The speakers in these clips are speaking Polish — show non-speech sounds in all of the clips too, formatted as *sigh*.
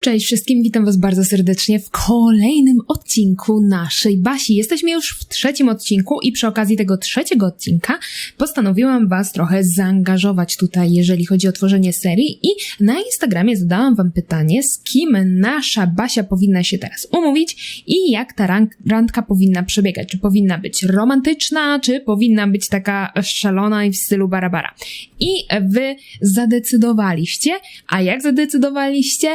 Cześć wszystkim, witam Was bardzo serdecznie w kolejnym odcinku naszej Basi. Jesteśmy już w trzecim odcinku i przy okazji tego trzeciego odcinka postanowiłam Was trochę zaangażować tutaj, jeżeli chodzi o tworzenie serii i na Instagramie zadałam Wam pytanie, z kim nasza Basia powinna się teraz umówić i jak ta randka powinna przebiegać. Czy powinna być romantyczna, czy powinna być taka szalona i w stylu barabara. I Wy zadecydowaliście, a jak zadecydowaliście,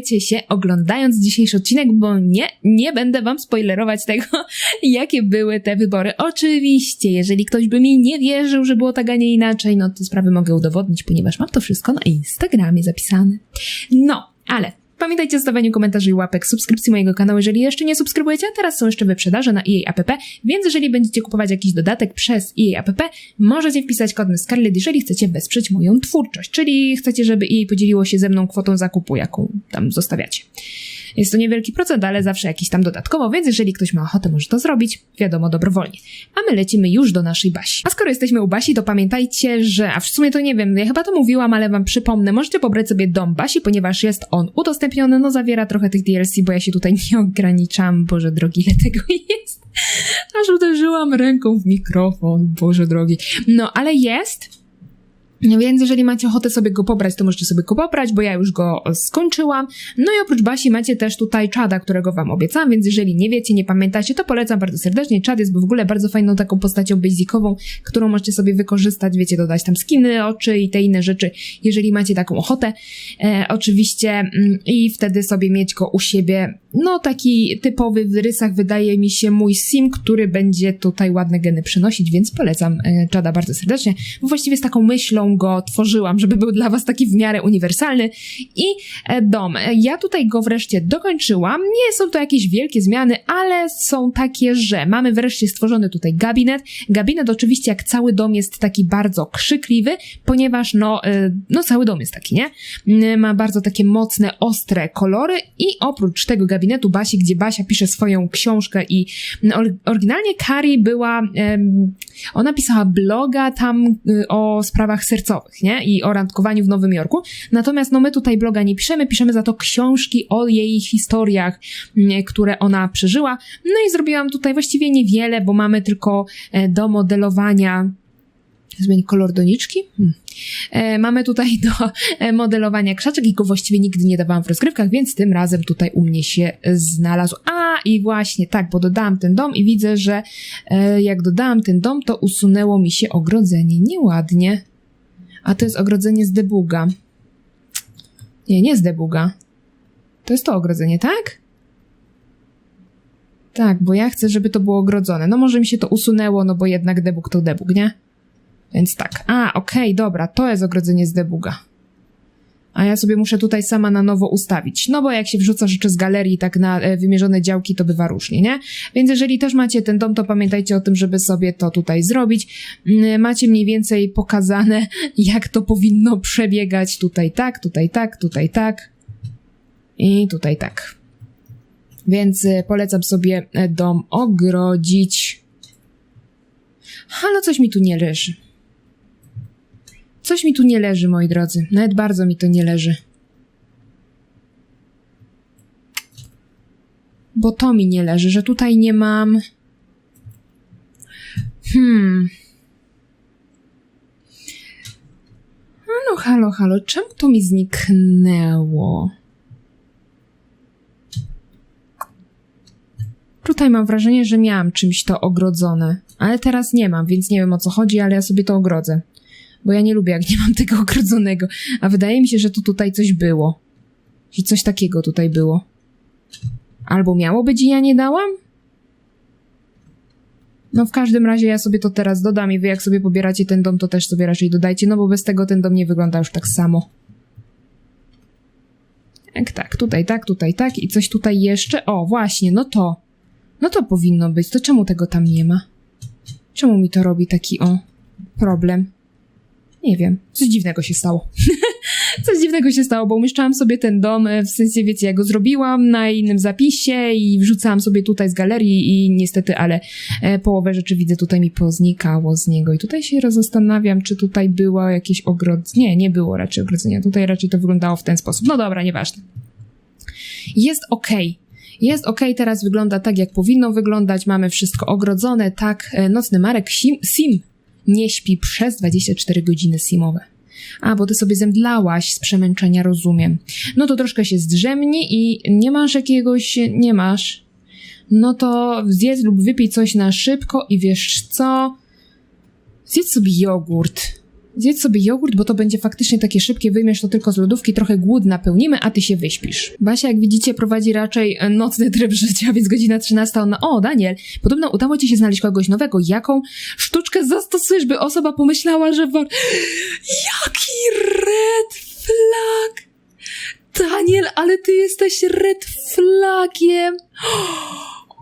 dowiecie się oglądając dzisiejszy odcinek, bo nie, nie będę wam spoilerować tego, *laughs* jakie były te wybory. Oczywiście, jeżeli ktoś by mi nie wierzył, że było tak, a nie inaczej, no to sprawy mogę udowodnić, ponieważ mam to wszystko na Instagramie zapisane. No, ale Pamiętajcie o zostawianiu komentarzy i łapek, subskrypcji mojego kanału, jeżeli jeszcze nie subskrybujecie, a teraz są jeszcze wyprzedaże na EA App, więc jeżeli będziecie kupować jakiś dodatek przez EA App, możecie wpisać kod Scarlet, jeżeli chcecie wesprzeć moją twórczość, czyli chcecie, żeby EA podzieliło się ze mną kwotą zakupu, jaką tam zostawiacie. Jest to niewielki procent, ale zawsze jakiś tam dodatkowo, więc jeżeli ktoś ma ochotę, może to zrobić, wiadomo, dobrowolnie. A my lecimy już do naszej Basi. A skoro jesteśmy u Basi, to pamiętajcie, że, a w sumie to nie wiem, ja chyba to mówiłam, ale wam przypomnę, możecie pobrać sobie dom Basi, ponieważ jest on udostępniony, no zawiera trochę tych DLC, bo ja się tutaj nie ograniczam, Boże drogi, ile tego jest. Aż uderzyłam ręką w mikrofon, Boże drogi. No, ale jest więc jeżeli macie ochotę sobie go pobrać, to możecie sobie go pobrać, bo ja już go skończyłam. No i oprócz Basi macie też tutaj Czada, którego wam obiecałam, więc jeżeli nie wiecie, nie pamiętacie, to polecam bardzo serdecznie. Czad jest w ogóle bardzo fajną taką postacią basicową, którą możecie sobie wykorzystać, wiecie, dodać tam skiny, oczy i te inne rzeczy, jeżeli macie taką ochotę. E, oczywiście mm, i wtedy sobie mieć go u siebie no taki typowy w rysach wydaje mi się mój sim, który będzie tutaj ładne geny przynosić, więc polecam e, bardzo serdecznie. Bo właściwie z taką myślą go tworzyłam, żeby był dla was taki w miarę uniwersalny. I e, dom. Ja tutaj go wreszcie dokończyłam. Nie są to jakieś wielkie zmiany, ale są takie, że mamy wreszcie stworzony tutaj gabinet. Gabinet oczywiście jak cały dom jest taki bardzo krzykliwy, ponieważ no, e, no cały dom jest taki, nie? Ma bardzo takie mocne, ostre kolory i oprócz tego gabinetu gabinetu Basi, gdzie Basia pisze swoją książkę i oryginalnie Kari była, ona pisała bloga tam y, o sprawach sercowych, nie? I o randkowaniu w Nowym Jorku. Natomiast no my tutaj bloga nie piszemy, piszemy za to książki o jej historiach, które ona przeżyła. No i zrobiłam tutaj właściwie niewiele, bo mamy tylko e, do modelowania zmieni kolor doniczki. Hmm. E, mamy tutaj do e, modelowania krzaczek i go właściwie nigdy nie dawałam w rozgrywkach, więc tym razem tutaj u mnie się znalazł. A i właśnie tak, bo dodałam ten dom i widzę, że e, jak dodałam ten dom, to usunęło mi się ogrodzenie. Nieładnie. A to jest ogrodzenie z debuga. Nie, nie z debuga. To jest to ogrodzenie, tak? Tak, bo ja chcę, żeby to było ogrodzone. No może mi się to usunęło, no bo jednak debug to debug, nie? Więc tak. A, okej, okay, dobra, to jest ogrodzenie z debuga. A ja sobie muszę tutaj sama na nowo ustawić. No bo jak się wrzuca rzeczy z galerii tak na e, wymierzone działki, to bywa różnie, nie? Więc jeżeli też macie ten dom, to pamiętajcie o tym, żeby sobie to tutaj zrobić. Mm, macie mniej więcej pokazane, *laughs* jak to powinno przebiegać. Tutaj tak, tutaj tak, tutaj tak. I tutaj tak. Więc e, polecam sobie e, dom ogrodzić. Halo, coś mi tu nie leży. Coś mi tu nie leży, moi drodzy. Nawet bardzo mi to nie leży. Bo to mi nie leży, że tutaj nie mam. Hmm. Halo, halo, halo. Czemu to mi zniknęło? Tutaj mam wrażenie, że miałam czymś to ogrodzone, ale teraz nie mam, więc nie wiem o co chodzi, ale ja sobie to ogrodzę bo ja nie lubię, jak nie mam tego ogrodzonego. A wydaje mi się, że tu tutaj coś było. Że coś takiego tutaj było. Albo miało być i ja nie dałam? No w każdym razie ja sobie to teraz dodam i wy jak sobie pobieracie ten dom, to też sobie raczej dodajcie, no bo bez tego ten dom nie wygląda już tak samo. Jak tak, tutaj tak, tutaj tak i coś tutaj jeszcze. O, właśnie, no to. No to powinno być. To czemu tego tam nie ma? Czemu mi to robi taki o problem? Nie wiem, coś dziwnego się stało. *laughs* coś dziwnego się stało, bo umieszczałam sobie ten dom, e, w sensie, wiecie, ja go zrobiłam na innym zapisie i wrzucałam sobie tutaj z galerii i niestety, ale e, połowę rzeczy widzę tutaj mi poznikało z niego i tutaj się zastanawiam, czy tutaj było jakieś ogrodzenie. Nie, nie było raczej ogrodzenia. Tutaj raczej to wyglądało w ten sposób. No dobra, nieważne. Jest okej. Jest okej, teraz wygląda tak, jak powinno wyglądać. Mamy wszystko ogrodzone, tak. E, Nocny Marek sim, sim nie śpi przez 24 godziny simowe. A, bo ty sobie zemdlałaś z przemęczenia, rozumiem. No to troszkę się zdrzemnij i nie masz jakiegoś, nie masz. No to zjedz lub wypij coś na szybko i wiesz co? Zjedz sobie jogurt. Zjedz sobie jogurt, bo to będzie faktycznie takie szybkie, wyjmiesz to tylko z lodówki, trochę głód napełnimy, a ty się wyśpisz. Basia, jak widzicie, prowadzi raczej e, nocny *laughs* tryb życia, więc godzina 13, ona, o, Daniel, podobno udało ci się znaleźć kogoś nowego. Jaką sztuczkę zastosujesz, by osoba pomyślała, że war... *gasps* Jaki red flag! Daniel, ale ty jesteś red flagiem! *gasps*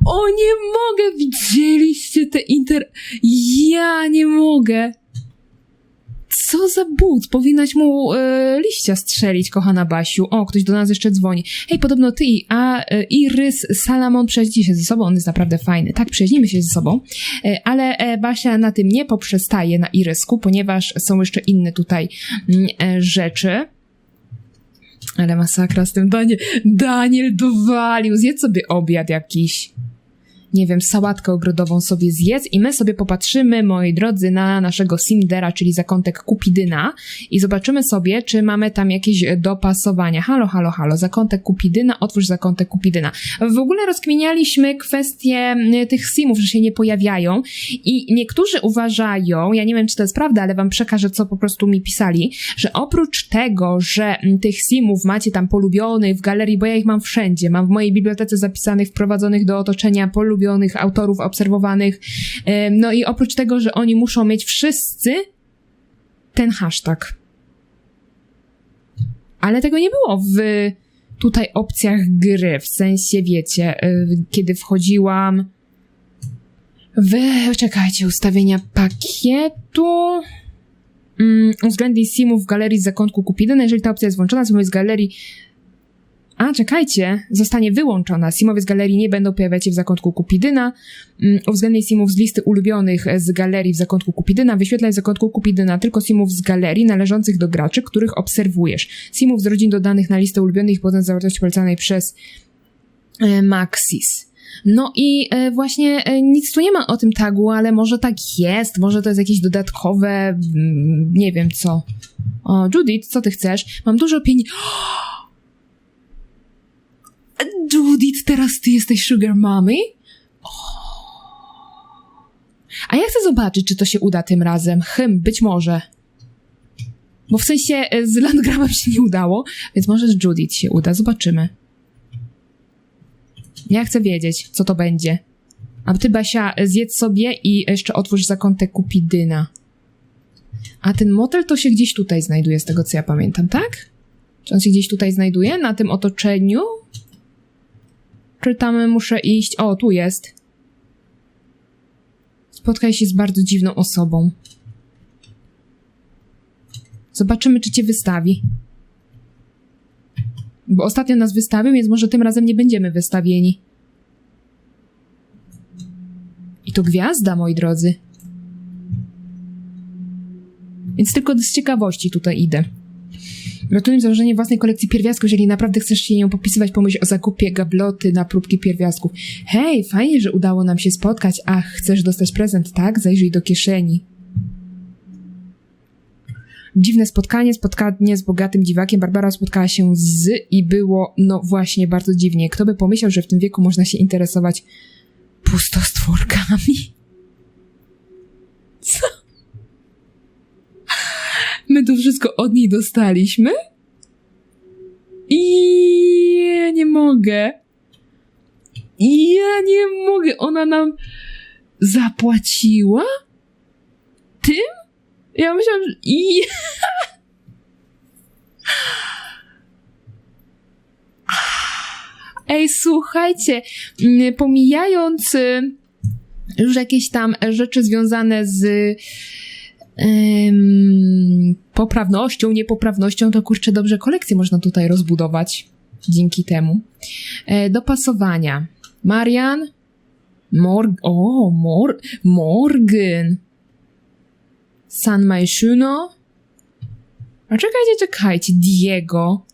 O, nie mogę! Widzieliście te inter... Ja nie mogę! Co za but? Powinnaś mu e, liścia strzelić, kochana Basiu. O, ktoś do nas jeszcze dzwoni. Hej, podobno ty i a, e, Irys Salamon się ze sobą, on jest naprawdę fajny. Tak, przyjaźnimy się ze sobą, e, ale e, Basia na tym nie poprzestaje na Irysku, ponieważ są jeszcze inne tutaj mm, e, rzeczy. Ale masakra z tym Daniel. Daniel dowalił. Zjedz sobie obiad jakiś. Nie wiem, sałatkę ogrodową sobie zjedz i my sobie popatrzymy, moi drodzy, na naszego Simdera, czyli zakątek Kupidyna i zobaczymy sobie, czy mamy tam jakieś dopasowania. Halo, halo, halo, zakątek Kupidyna, otwórz zakątek Kupidyna. W ogóle rozkminialiśmy kwestię y, tych simów, że się nie pojawiają i niektórzy uważają, ja nie wiem, czy to jest prawda, ale wam przekażę, co po prostu mi pisali, że oprócz tego, że tych simów macie tam polubionych w galerii, bo ja ich mam wszędzie, mam w mojej bibliotece zapisanych, wprowadzonych do otoczenia polubionych autorów, obserwowanych, no i oprócz tego, że oni muszą mieć wszyscy ten hashtag. Ale tego nie było w tutaj opcjach gry, w sensie, wiecie, y, kiedy wchodziłam w, czekajcie, ustawienia pakietu, mm, uwzględnij simów w galerii z zakątku Kupidyna. Jeżeli ta opcja jest włączona, simowie z galerii a, czekajcie, zostanie wyłączona. Simowie z galerii nie będą pojawiać się w zakątku Kupidyna. Mm, Uwzględnij simów z listy ulubionych z galerii w zakątku Kupidyna. Wyświetlaj w zakątku Kupidyna tylko simów z galerii należących do graczy, których obserwujesz. Simów z rodzin dodanych na listę ulubionych potem zawartości polecanej przez e, Maxis. No i e, właśnie e, nic tu nie ma o tym tagu, ale może tak jest, może to jest jakieś dodatkowe, mm, nie wiem co. O, Judith, co ty chcesz? Mam dużo pieniędzy. *gasps* Judith, teraz ty jesteś Sugar Mommy? A ja chcę zobaczyć, czy to się uda tym razem. Hym, być może. Bo w sensie e, z Landgramem się nie udało, więc może z Judith się uda. Zobaczymy. Ja chcę wiedzieć, co to będzie. A ty, Basia, zjedz sobie i jeszcze otwórz zakątek Kupidyna. A ten motel to się gdzieś tutaj znajduje, z tego co ja pamiętam, tak? Czy on się gdzieś tutaj znajduje? Na tym otoczeniu? Czy tam muszę iść? O, tu jest. Spotkaj się z bardzo dziwną osobą. Zobaczymy, czy cię wystawi. Bo ostatnio nas wystawił, więc może tym razem nie będziemy wystawieni. I to gwiazda, moi drodzy. Więc tylko z ciekawości tutaj idę. Gratuluję założenie własnej kolekcji pierwiastków. Jeżeli naprawdę chcesz się nią popisywać, pomyśl o zakupie gabloty na próbki pierwiastków. Hej, fajnie, że udało nam się spotkać. Ach, chcesz dostać prezent, tak? Zajrzyj do kieszeni. Dziwne spotkanie, spotkanie z bogatym dziwakiem. Barbara spotkała się z i było, no właśnie, bardzo dziwnie. Kto by pomyślał, że w tym wieku można się interesować pustostwórkami? *laughs* Co? My to wszystko od niej dostaliśmy? I ja nie mogę. Ja nie mogę. Ona nam zapłaciła? Tym? Ja myślałam, że... I... Ej, słuchajcie, mm, pomijając y, już jakieś tam rzeczy związane z poprawnością, niepoprawnością, to kurczę, dobrze kolekcję można tutaj rozbudować dzięki temu. E, dopasowania. Marian, Morg, o, Mor, Morgan, San Maishuno, a czekajcie, czekajcie, Diego,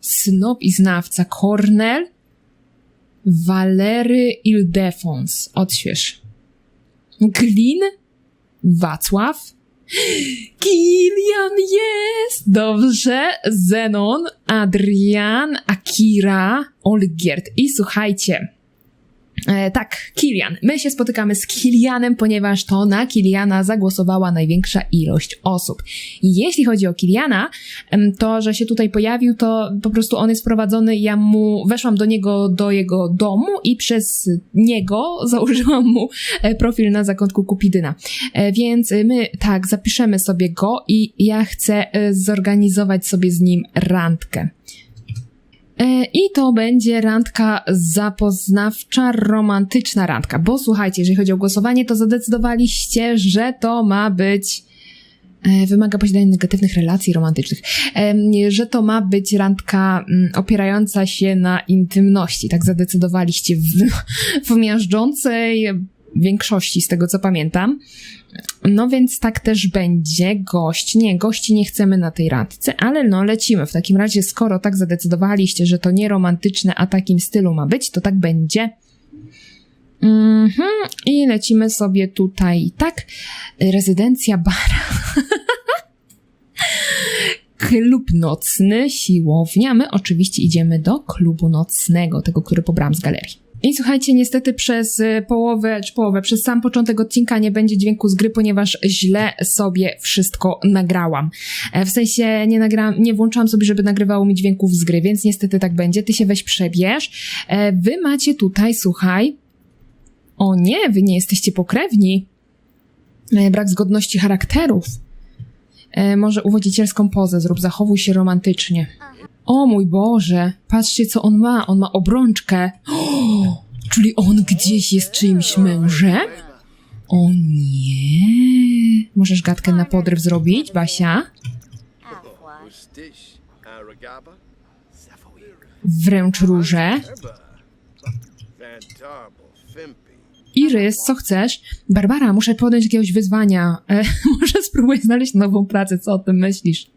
Snob i znawca Cornel, Walery Ildefons. Odśwież. Glin, Wacław, Kilian jest! Dobrze. Zenon, Adrian, Akira, Olgierd. I słuchajcie. E, tak, Kilian. My się spotykamy z Kilianem, ponieważ to na Kiliana zagłosowała największa ilość osób. Jeśli chodzi o Kiliana, to, że się tutaj pojawił, to po prostu on jest wprowadzony, ja mu weszłam do niego, do jego domu i przez niego *laughs* założyłam mu e, profil na zakątku Kupidyna. E, Więc my, tak, zapiszemy sobie go i ja chcę zorganizować sobie z nim randkę. E, I to będzie randka zapoznawcza, romantyczna randka. Bo słuchajcie, jeżeli chodzi o głosowanie, to zadecydowaliście, że to ma być. e, Wymaga posiadania negatywnych relacji romantycznych, Em, że to ma być randka mm, opierająca się na intymności. Tak zadecydowaliście w, *laughs* w miażdżącej większości, z tego co pamiętam. No więc tak też będzie. Gość, nie, gości nie chcemy na tej randce, ale no lecimy. W takim razie, skoro tak zadecydowaliście, że to nie romantyczne, a takim stylu ma być, to tak będzie. Mhm, i lecimy sobie tutaj, tak. Rezydencja bara. *laughs* Klub nocny, siłownia. My oczywiście idziemy do klubu nocnego, tego, który pobrałam z galerii. I słuchajcie, niestety przez y, połowę, czy połowę, przez sam początek odcinka nie będzie dźwięku z gry, ponieważ źle sobie wszystko nagrałam. E, W sensie nie nagrałam, nie włączałam sobie, żeby nagrywało mi dźwięków z gry, więc niestety tak będzie. Ty się weź przebierz. E, Wy macie tutaj, słuchaj. O nie, wy nie jesteście pokrewni. E, Brak zgodności charakterów. Może uwodzicielską pozę zrób, zachowuj się romantycznie. O mój Boże, patrzcie co on ma. On ma obrączkę. Czyli on gdzieś jest czyimś mężem? O nie. Możesz gadkę na podryw zrobić, Basia? Wręcz róże. Irys, co chcesz? Barbara, muszę podjąć jakiegoś wyzwania. E, *laughs* może spróbuję znaleźć nową pracę, co o tym myślisz?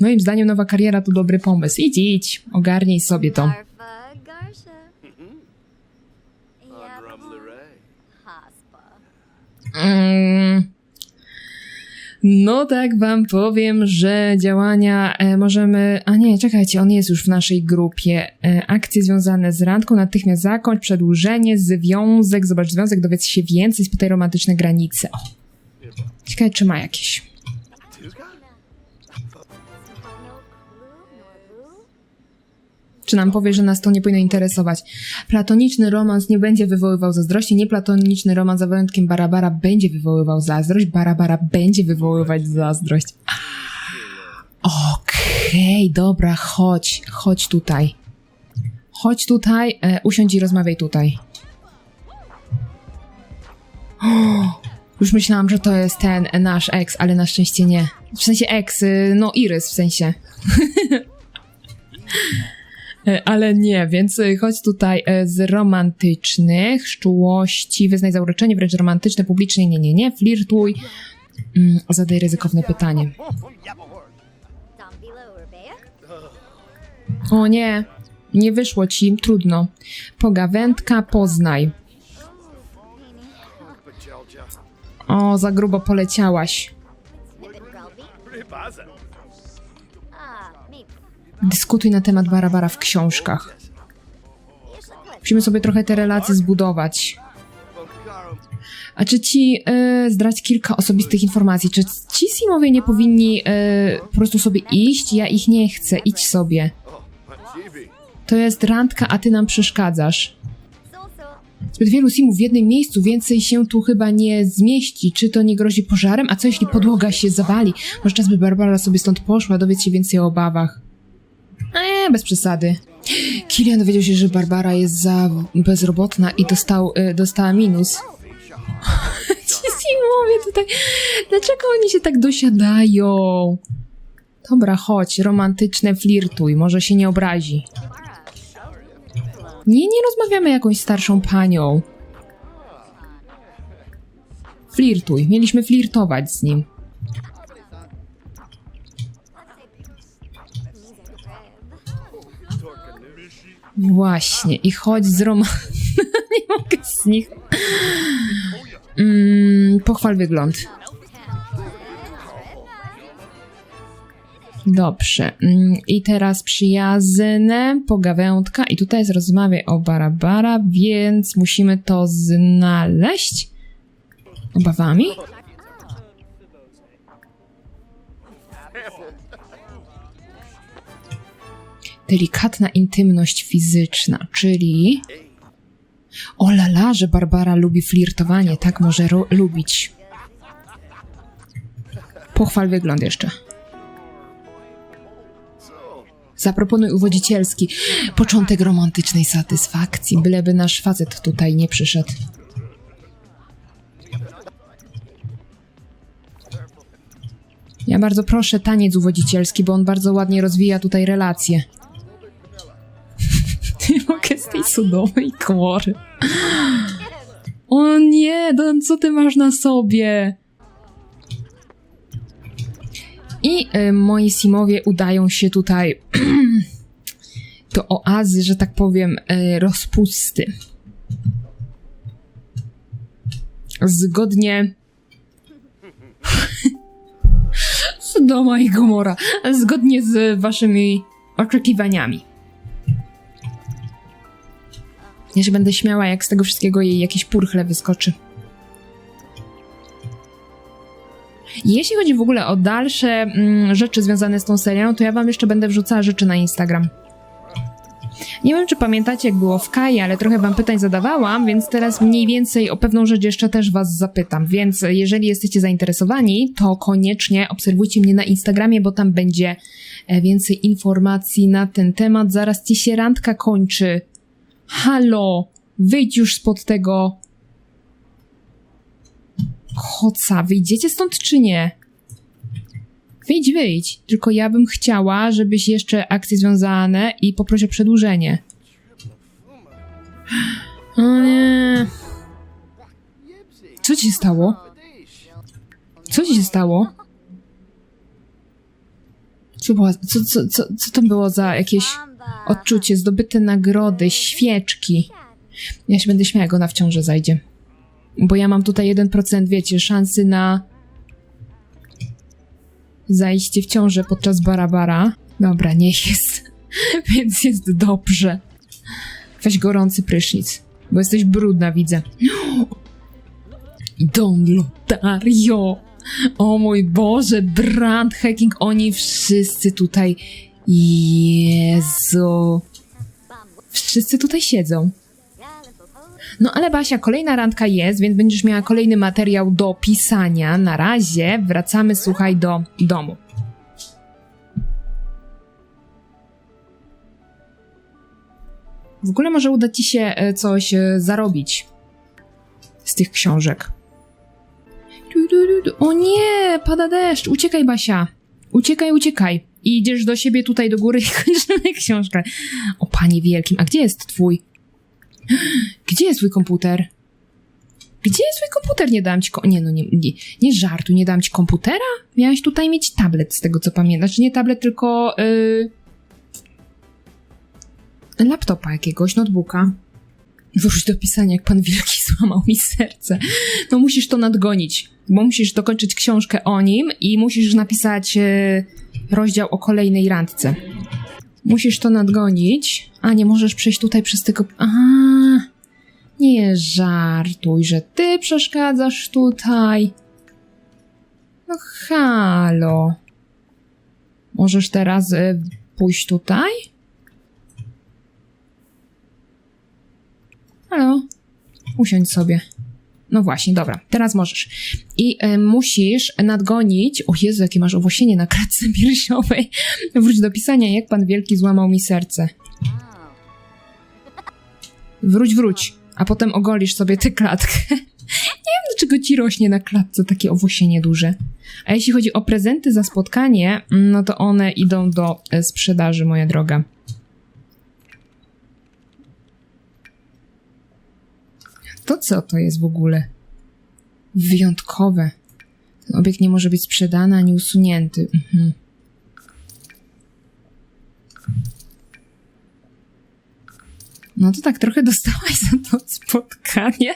Moim zdaniem nowa kariera to dobry pomysł. Idź, idź, ogarnij sobie to. Mm. No tak wam powiem, że działania e, możemy... A nie, czekajcie, on jest już w naszej grupie. E, akcje związane z randką natychmiast zakończ, przedłużenie, związek, zobacz związek, dowiedz się więcej, spytaj romantyczne granice. O. Ciekawe, czy ma jakieś. Czy nam powie, że nas to nie powinno interesować. Platoniczny romans nie będzie wywoływał zazdrości, nieplatoniczny romans za wyjątkiem Barabara będzie wywoływał zazdrość, Barabara będzie wywoływać zazdrość. Okej, dobra, chodź, chodź tutaj. Chodź tutaj, e, usiądź i rozmawiaj tutaj. O, *gasps* już myślałam, że to jest ten nasz ex, ale na szczęście nie. W sensie ex, y, no Irys w sensie. *laughs* E, Ale nie, więc y, chodź tutaj e, z romantycznych, z czułości, wyznaj zauroczenie, wręcz romantyczne, publicznie, nie, nie, nie, flirtuj. Mm, zadaj ryzykowne pytanie. O nie, nie wyszło ci, trudno. Pogawędka, poznaj. O, za grubo poleciałaś. Dyskutuj na temat Barabara w książkach. Musimy sobie trochę te relacje zbudować. A czy ci e, zdrać kilka osobistych informacji? Czy ci Simowie nie powinni e, po prostu sobie iść? Ja ich nie chcę, idź sobie. To jest randka, a ty nam przeszkadzasz. Zbyt wielu simów w jednym miejscu, więcej się tu chyba nie zmieści. Czy to nie grozi pożarem? A co jeśli podłoga się zawali? Może czas by Barbara sobie stąd poszła, dowiedz się więcej o obawach. Eee, bez przesady. Kilian dowiedział się, że Barbara jest za bezrobotna i dostał, e, dostała minus. *laughs* Ci simowie tutaj, dlaczego oni się tak dosiadają? Dobra, chodź, romantyczne flirtuj, może się nie obrazi. Nie, nie rozmawiamy jakąś starszą panią. Flirtuj. Mieliśmy flirtować z nim. Właśnie, i chodź z Roma... *laughs* Nie mogę z nich... Mm, pochwal wygląd. Dobrze. Mm, I teraz przyjazne, pogawędka. I tutaj jest rozmawiaj o Barabara, więc musimy to znaleźć. Obawami? Delikatna intymność fizyczna, czyli... O lala, że Barbara lubi flirtowanie, tak może ro- lubić. Pochwal wygląd jeszcze. Zaproponuj uwodzicielski. Początek romantycznej satysfakcji, byleby nasz facet tutaj nie przyszedł. Ja bardzo proszę taniec uwodzicielski, bo on bardzo ładnie rozwija tutaj relacje. Nie mogę z tej sudowej komory. O nie, Don, co ty masz na sobie? I y, moi simowie udają się tutaj *clears throat* do oazy, że tak powiem, y, rozpusty. Zgodnie. *laughs* Sodoma i Gomora. Zgodnie z waszymi oczekiwaniami. Ja się będę śmiała, jak z tego wszystkiego jej jakieś purchle wyskoczy. Jeśli chodzi w ogóle o dalsze mm, rzeczy związane z tą serią, to ja wam jeszcze będę wrzucała rzeczy na Instagram. Nie wiem, czy pamiętacie, jak było w Kai, ale trochę wam pytań zadawałam, więc teraz mniej więcej o pewną rzecz jeszcze też was zapytam. Więc jeżeli jesteście zainteresowani, to koniecznie obserwujcie mnie na Instagramie, bo tam będzie e, więcej informacji na ten temat. Zaraz ci się randka kończy. Halo, wyjdź już spod tego koca. Wyjdziecie stąd czy nie? Wyjdź, wyjdź. Tylko ja bym chciała, żebyś jeszcze akcje związane i poproszę przedłużenie. O nie. Co ci się stało? Co ci się stało? Co, była, co, co, co, co to było za jakieś odczucie, zdobyte nagrody, świeczki? Ja się będę śmiała, jak ona w ciążę zajdzie. Bo ja mam tutaj 1%, wiecie, szansy na zajście w ciążę podczas barabara. Dobra, niech jest. *laughs* Więc jest dobrze. Weź gorący prysznic, bo jesteś brudna, widzę. *gasps* Don Lotario! O mój Boże, Brand, Hacking, oni wszyscy tutaj. Jezu. Wszyscy tutaj siedzą. No ale Basia, kolejna randka jest, więc będziesz miała kolejny materiał do pisania. Na razie wracamy, słuchaj, do domu. W ogóle może uda ci się e, coś e, zarobić z tych książek. O nie, pada deszcz, uciekaj Basia. Uciekaj, uciekaj. I idziesz do siebie tutaj do góry *laughs* i kończymy książkę. O panie wielkim, a gdzie jest twój? Gdzie jest twój komputer? Gdzie jest twój komputer? Nie dałam ci. Ko- nie, no nie, nie, nie żartuj, nie dałam ci komputera? Miałeś tutaj mieć tablet, z tego co pamiętasz. Znaczy nie tablet, tylko. Yy... laptopa jakiegoś, notebooka. Wróć do pisania, jak pan Wielki złamał mi serce. No musisz to nadgonić, bo musisz dokończyć książkę o nim i musisz napisać yy, rozdział o kolejnej randce. Musisz to nadgonić. A, nie możesz przejść tutaj przez tego... A, nie żartuj, że ty przeszkadzasz tutaj. No halo. Możesz teraz y, pójść tutaj? Halo? Usiądź sobie. No właśnie, dobra, teraz możesz. I y, musisz nadgonić. O Jezu, jakie masz owłosienie na klatce piersiowej. *laughs* Wróć do pisania, jak pan wielki złamał mi serce. Wróć, wróć, a potem ogolisz sobie tę klatkę. *laughs* Nie wiem, dlaczego ci rośnie na klatce takie owłosienie duże. A jeśli chodzi o prezenty za spotkanie, no to one idą do e, sprzedaży, moja droga. To co to jest w ogóle? Wyjątkowe. Ten obiekt nie może być sprzedany ani usunięty. Mhm. No to tak trochę *laughs* dostałaś za to spotkanie.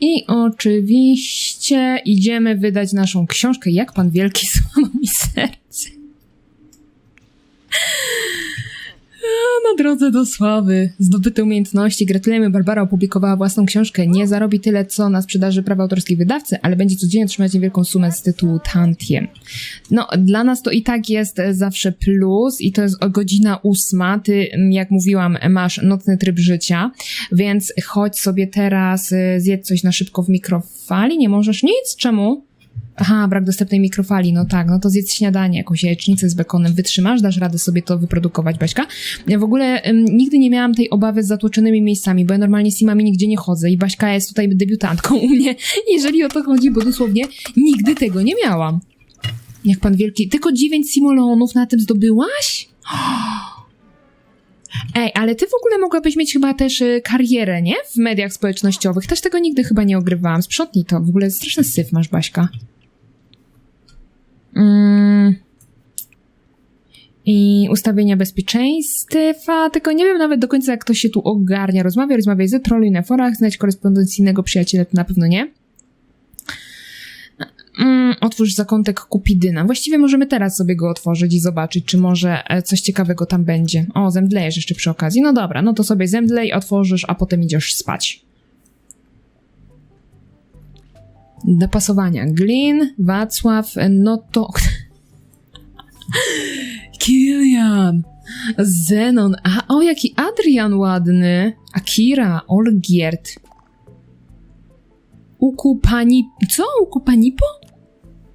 I oczywiście idziemy wydać naszą książkę Jak Pan Wielki *laughs* złamał mi serce. Na drodze do sławy. Zdobyte umiejętności. Gratulujemy. Barbara opublikowała własną książkę. Nie zarobi tyle, co na sprzedaży praw autorskich wydawcy, ale będzie codziennie otrzymać niewielką sumę z tytułu Tantiem. No, dla nas to i tak jest zawsze plus i to jest godzina ósma. Ty, jak mówiłam, masz nocny tryb życia, więc chodź sobie teraz, e, zjedz coś na szybko w mikrofali. Nie możesz nic? Czemu? Aha, brak dostępnej mikrofali, no tak, no to zjedz śniadanie, jakąś jajecznicę z bekonem, wytrzymasz, dasz radę sobie to wyprodukować, Baśka. Ja w ogóle nigdy nie miałam tej obawy z zatłoczonymi miejscami, bo ja normalnie z simami nigdzie nie chodzę i Baśka jest tutaj debiutantką u mnie, *laughs* jeżeli o to chodzi, bo dosłownie nigdy tego nie miałam. Jak pan wielki, tylko dziewięć simolonów na tym zdobyłaś? *gasps* Ej, ale ty w ogóle mogłabyś mieć chyba też y, karierę, nie? W mediach społecznościowych. Też tego nigdy chyba nie ogrywałam. Sprzątnij to. W ogóle straszny syf masz, Baśka. Mm. I ustawienia bezpieczeństwa, tylko nie wiem nawet do końca, jak to się tu ogarnia. Rozmawiaj, rozmawiaj ze troluj na forach, znajdź korespondencyjnego przyjaciela, to na pewno nie. Mm, otwórz zakątek Kupidyna. Właściwie możemy teraz sobie go otworzyć i zobaczyć, czy może e, coś ciekawego tam będzie. O, zemdlejesz jeszcze przy okazji. No dobra, no to sobie zemdlej, otworzysz, a potem idziesz spać. Do pasowania. Glin, Wacław, no to... *laughs* Kilian, Zenon, a o jaki Adrian ładny, Akira, Olgierd, Ukupani... Co? Ukupanipo?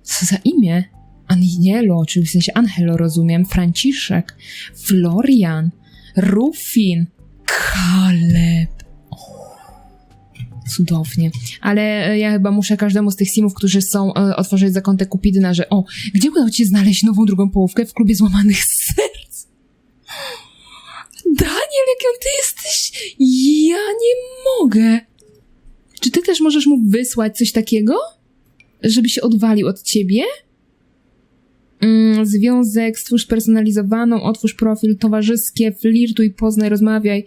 Co za imię? Anielo, czyli w sensie Angelo rozumiem, Franciszek, Florian, Rufin, Kaleb. Cudownie. Ale e, ja chyba muszę każdemu z tych simów, którzy są, e, otworzyć zakątek Kupidyna, że o, gdzie udało ci znaleźć nową drugą połówkę w klubie złamanych serc? Daniel, jakim ty jesteś? Ja nie mogę. Czy ty też możesz mu wysłać coś takiego? Żeby się odwalił od ciebie? Mm, związek, stwórz personalizowaną, otwórz profil, towarzyskie, flirtuj, poznaj, rozmawiaj,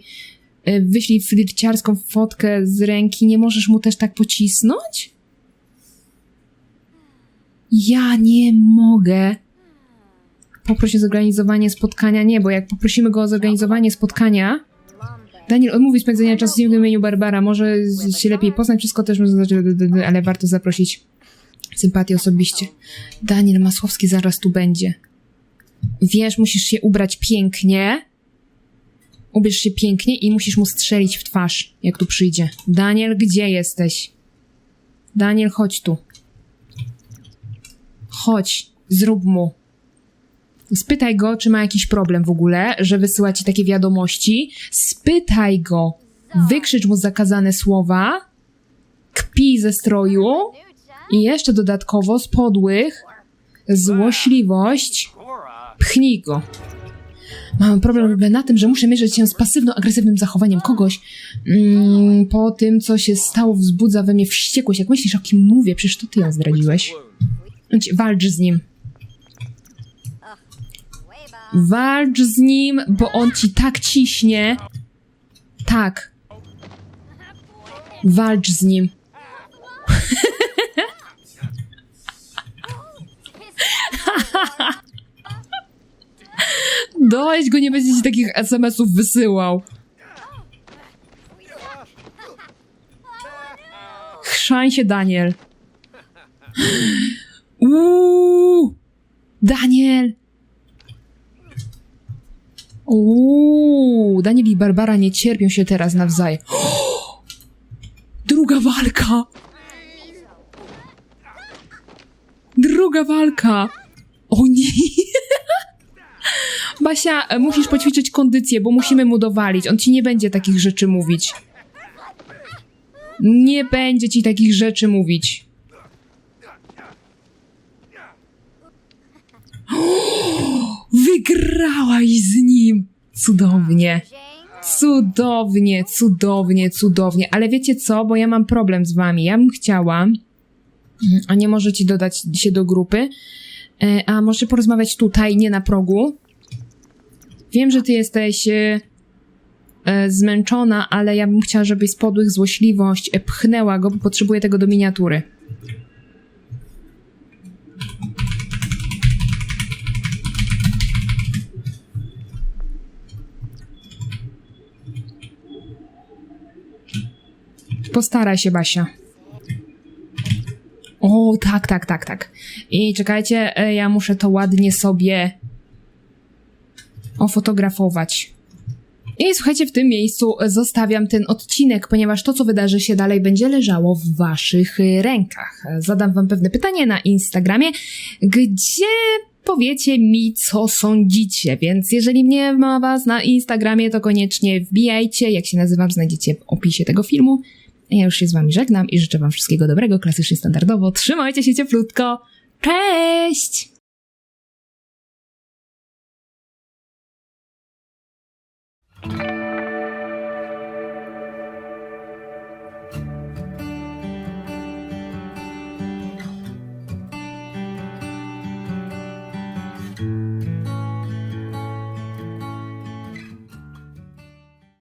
wyślij flirciarską fotkę z ręki. Nie możesz mu też tak pocisnąć? Ja nie mogę. Poproś o zorganizowanie spotkania. Nie, bo jak poprosimy go o zorganizowanie spotkania, Daniel odmówi spędzenia czasu w imieniu Barbara. Może się lepiej poznać, wszystko też może znaczy, ale warto zaprosić sympatię osobiście. Daniel Masłowski zaraz tu będzie. Wiesz, musisz się ubrać pięknie. Ubierz się pięknie i musisz mu strzelić w twarz, jak tu przyjdzie. Daniel, gdzie jesteś? Daniel, chodź tu. Chodź, zrób mu. Spytaj go, czy ma jakiś problem w ogóle, że wysyła ci takie wiadomości. Spytaj go. Wykrzycz mu zakazane słowa. Kpij ze stroju. I jeszcze dodatkowo z podłych złośliwość. Pchnij go. Mam problem na tym, że muszę mierzyć się z pasywno-agresywnym zachowaniem kogoś. Mm, po tym, co się stało, wzbudza we mnie wściekłość. Jak myślisz, o kim mówię? Przecież to ty ją zdradziłeś. Walcz z nim. Walcz z nim, bo on ci tak ciśnie. Tak. Walcz z nim. Dość go, nie będzie ci takich SMS-ów wysyłał. Chrzań się, Daniel. Uuu, Daniel. Uuu, Daniel i Barbara nie cierpią się teraz nawzajem. *gasps* Druga walka! Druga walka! O nie! Basia, e, musisz poćwiczyć kondycję, bo musimy mu dowalić. On ci nie będzie takich rzeczy mówić. Nie będzie ci takich rzeczy mówić. *gasps* Wygrałaś z nim! Cudownie. Cudownie, cudownie, cudownie. Ale wiecie co? Bo ja mam problem z wami. Ja bym chciała, a nie możecie dodać się do grupy, e, a może porozmawiać tutaj, nie na progu. Wiem, że ty jesteś e, e, zmęczona, ale ja bym chciała, żebyś z podłych złośliwość e, pchnęła go, bo potrzebuję tego do miniatury. Postaraj się, Basia. O, tak, tak, tak, tak. I czekajcie, ja muszę to ładnie sobie ofotografować. I słuchajcie, w tym miejscu zostawiam ten odcinek, ponieważ to, co wydarzy się dalej, będzie leżało w waszych y, rękach. Zadam wam pewne pytanie na Instagramie, gdzie powiecie mi, co sądzicie. Więc jeżeli nie ma was na Instagramie, to koniecznie wbijajcie. Jak się nazywam, znajdziecie w opisie tego filmu. Ja już się z wami żegnam i życzę wam wszystkiego dobrego, klasycznie standardowo. Trzymajcie się cieplutko. Cześć!